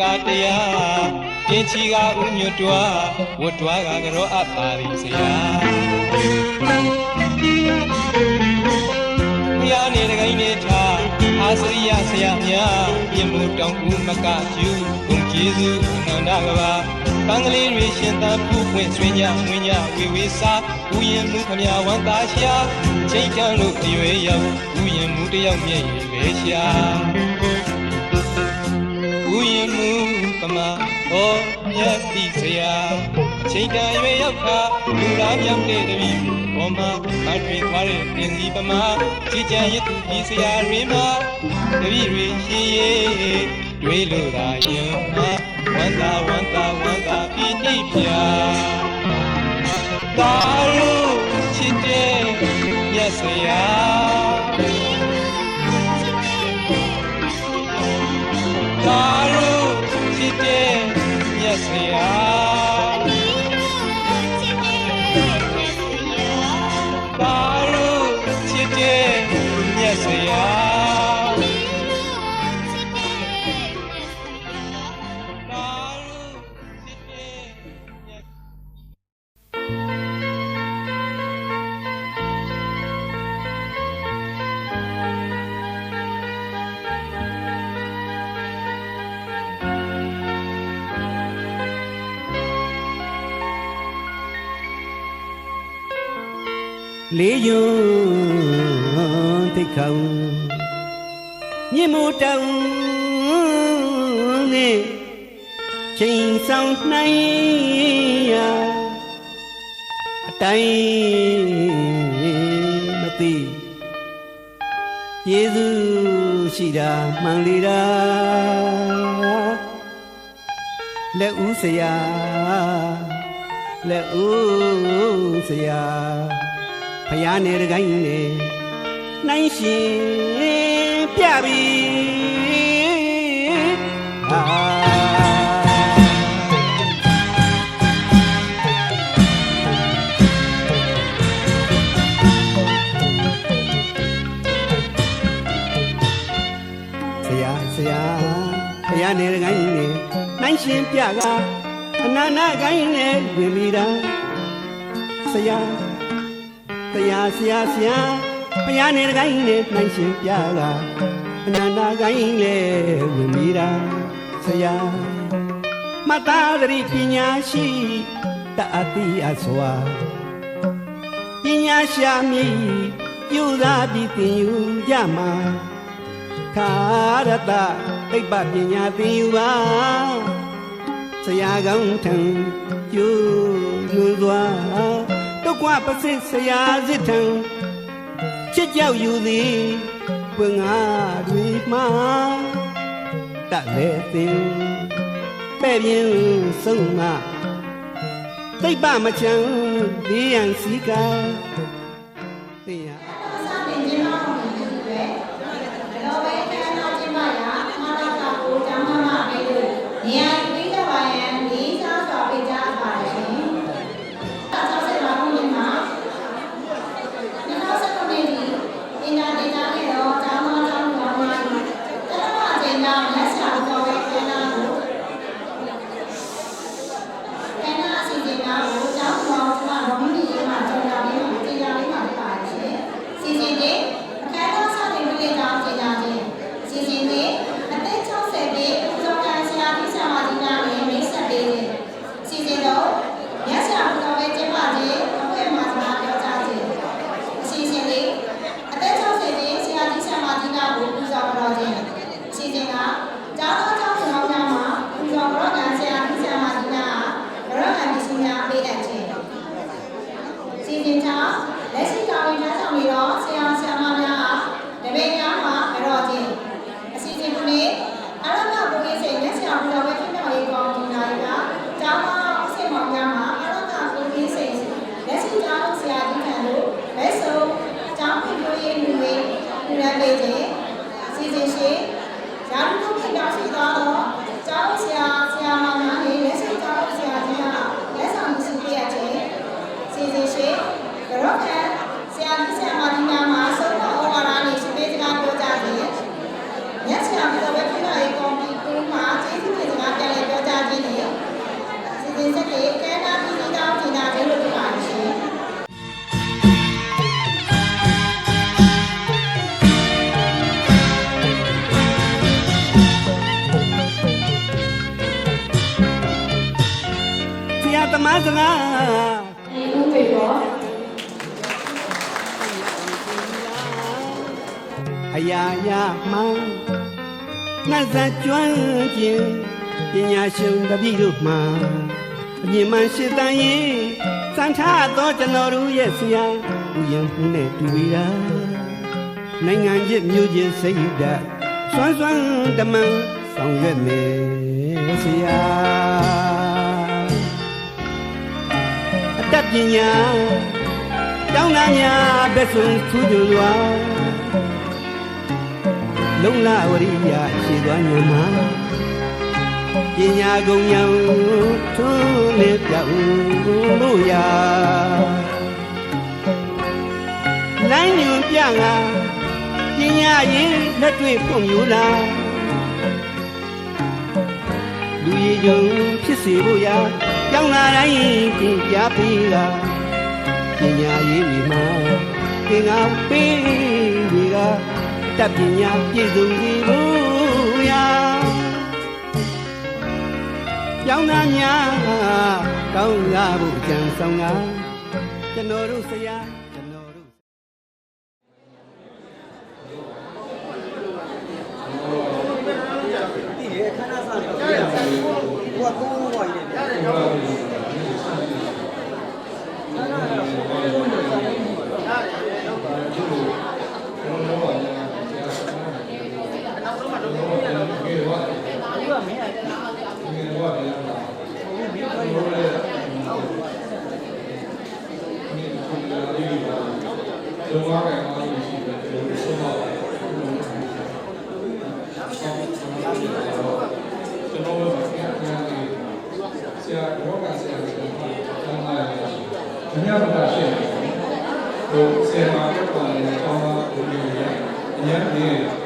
ကတရားကျင်ချီကဥညွတ်တွားဝတ်တွားကကြောအပ်ပါရီဆရာဘုရားနေတကိုင်းနေထားအာစရိယဆရာများပြမှုတောင်ဦးမကကျူဘုံကျေးဇူးအနန္တကဘာပန်းကလေးတွေရှင်သန်ဖူးပွင့်ဆွေးညဝင်းညဝေဝေစာဥယျင်မှုခမရဝန္တာရှာချိန်ချမ်းလို့အရွယ်ရောက်ဥယျင်မှုတယောက်မြဲ့ရင်ပဲရှာ ပမာဟောမြတ်တိဆရာချိန်တန်ရွယ်ရောက်ခါလူလားမြောက်တဲ့တပည့်ဘောမှာဗတ်တွေခွာတဲ့တင်စီပမာကြည်ကြံရစ်ဒီဆရာတွေမှာတပည့်တွေရှိရဲ့တွေးလို့သာယင်မှာဝန္တာဝန္တာဝန္တာပိဋိပြာသာရုချစ်တဲ့မြတ်ဆရာ လေးယွန်းတိတ်ခေါင်မြင့်မို့တောင်နဲ့ချိန်ဆောင်နိုင်ရာအတိုင်းမသိယေရှုရှိတာမှန်လေတာလက်ဦးစရာလက်ဦးစရာ ဖယားနေတကိုင်းနေနိုင်ရှင်ပြပြီဟာဆရာဆရာဖယားနေတကိုင်းနေနိုင်ရှင်ပြကအနန္တကိုင်းနေဝင်မိတာဆရာ တရားဆရာဆရာဘုရားနေတကိုင်းနဲ့နှိုင်းရှင်ပြကအနန္တကိုင်းလေဝင်မိတာဆရာမတ္တာသတိပညာရှိတအတိအစွာပညာရှာမြည်ယူသာပြီးသင်ယူကြမှာခါရတသိပ္ပပညာသင်ယူပါဆရာကောင်းထံယူလွန်စွာတုတ် ကွပစစ်ဆရာစစ်ထံချစ်ကြောက်ယူသည်ပွင့်ငါတွေမှာတက်လေတင်ပဲ့ပြင်းဆုံးမသိပ္ပမချံဒီယံစီက နှက်စကျွမ်းခြင်းပညာရှင်တပည့်တို့မှအမြင်မှန်ရှိတန်ရင်စံထားသောကျွန်တော်တို့ရဲ့ဆရာဥယျာဉ်မှုနဲ့တူဝီတာနိုင်ငံချစ်မျိုးချင်းစိတ်ဓာတ်စွမ်းစွမ်းတမန်ဆောင်ရွက်မယ်ဆရာအတတ်ပညာတောင်းနာများဘက်ဆုံးထူးကြွစွာ လုံလဝရိယရှိသွားညမှာပညာကုန်ညံထွန်းလေပြောင်းလို့ရလိုင်းညွန်ပြငါပညာရင်လက်တွေ့ဖွံ့ဖြိုးလာလူရည်ယုံဖြစ်စေဖို့ရာကြောင်းလာတိုင်းသင်ကြားပေးတာပညာရေးမိမှာသင်္ကန်းပေးတွေက တတ်ပညာပြည့်စုံပြီဘူးရာကျောင်းသားများကောင်းလာဖို့ကြံဆောင်တာကျွန်တော်တို့ဆရာကျွန်တော်တို့ ဒီလေခဏစားနေတော့ပြန်ဟိုကကောင်းသွားပြီလေ ကျွ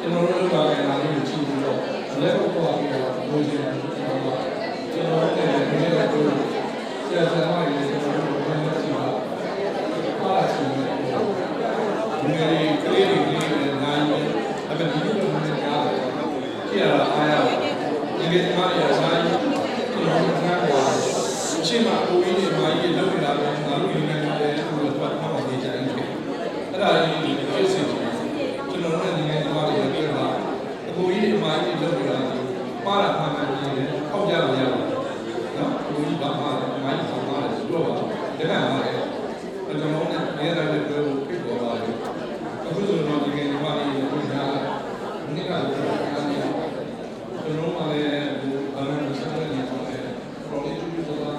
ကျွန်တော်တို့ကလည်းအားလုံးကြည့်ပြီးတော့လက်တော့ပြီးတော့ဘိုးရှင်ကျွန်တော်တို့ကျွန်တော်တို့လည်းဒီနေ့ကတော့ဆရာဆရာမတွေကျွန်တော်တို့ဘယ်လိုရှိပါ့။အားရှိတယ်။ဒီနေ့ကလေးတွေလည်းနိုင်တယ်။အဲ့ဒါဒီလိုမျိုးလည်းကြားတယ်။ကြည့်ရတာအားရတယ်။ဒီနေ့ဒီမှာရစားရင်ကျွန်တော်တို့ကလည်းအချိန်မှာကိုကြီးတွေမာကြီးတွေလုပ်နေတာပဲငါတို့ဒီနိုင်ငံတွေသူတို့တော့မှမသိကြဘူး။အဲ့ဒါကြီးဒီကိစ္စကြီးကျွန်တော်တို့နိုင်ငံတွေမှာလည်းပြောတာအကိုကြီးတွေမာကြီးတွေလုပ်နေတာပါတာ မှန်မှန်ကြီးတယ်။အောက်ကြလို့ရပါတယ်။နော်။ကိုကြီးဘာမှမာကြီးဆောင်ပါတယ်ဆိုတော့တကယ်ပါတယ်။ကျွန်တော်တို့လည်းနေရာတွေပြောဖို့ဖြစ်ပေါ်ပါတယ်။အခုဆိုတော့ဒီကိစ္စမှာလည်းပြောတာဒီကလည်းကျွန်တော်လည်းကျွန်တော်မှလည်းဘာလို့လဲဆိုတော့ဒီမှာလည်း probably ဒီလိုတော့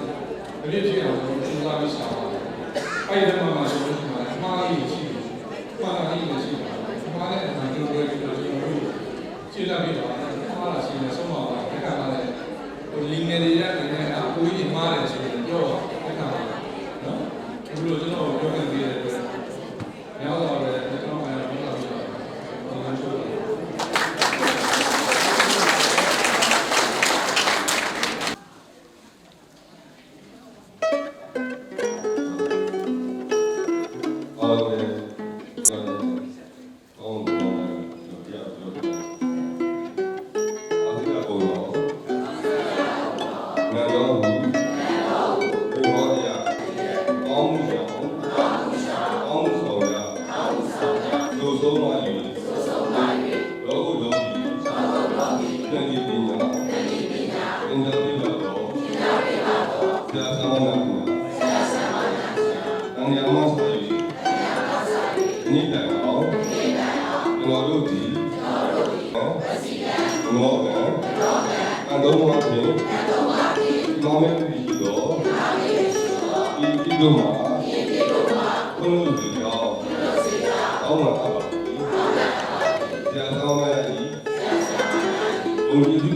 ဘယ်လိုဖြစ်အောင်ကျွန်တော်လာပြီးစားပါတယ်။အဲ့ဒီမှာမှဆိုလို့ရှိရင်အမှားကြီးရှိတယ်။မှားတာကြီးရှိတယ်။မှားတဲ့အမှန်ကျွန်တော်တို့ကျွန်တော်တို့ရှင်းလာပြီးတော့ ကြားပြော ကံဘောကံဘောကံအတုံးမှာဖြင့်အတုံးမှာဖြင့်ဒီမောင်ရဲ့ဒီတော့ဒီမောင်ရဲ့ဒီတော့ဒီဒီတို့မှာဒီဒီတို့မှာဘုလို့စီကြောင်းဘုလို့စီကြောင်းအောင်းမှာပါပါဒီအောင်းမှာပါဆရာဆောင်မရဲ့ဒီဆရာ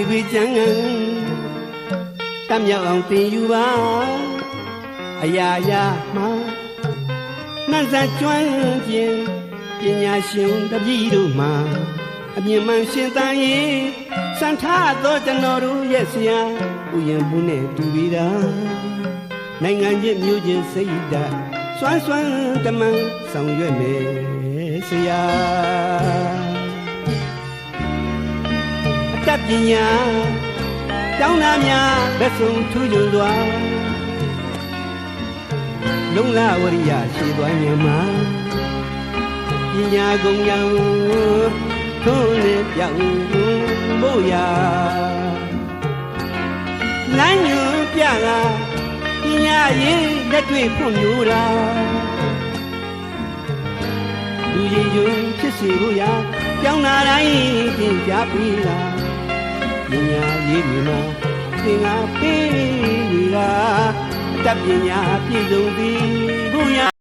စာပေတွေကြံတတ်မြောက်အောင်တင်ယူပါအရာရာမှာနှံ့စကျွမ်းကျင်ပညာရှင်တပည့်တို့မှာအမြင်မှန်ရှင်သန်ရေးစံထားသောကျွန်တော်တို့ရဲ့ဆရာဥယျာဉ်မှုနဲ့တူပြီးတာနိုင်ငံချင်းမျိုးချင်းစိတ်ဓာတ်စွမ်းစွမ်းတမန်ဆောင်ရွက်မယ်ဆရာအ တတ်ပညာကျောင်းသားများလက်ဆုံးထူးချွန်စွာလုံလဝရိယရှိသွားမြတ်မှာပညာကုန်ရန်ထုံးနဲ့ပြောင်းဖို့ရာလမ်းညွန်ပြတာပညာရေးလက်တွေ့ဖွံ့ဖြိုးတာလူရည်ယွန်းဖြစ်စေဖို့ရာကြောင်းနာတိုင်းသင်ကြားပြီးတာ ပညာရေးတွေမှာသင်္ကာပေးတွေကတတ်ပညာပြည့်စုံသည်ဘုရား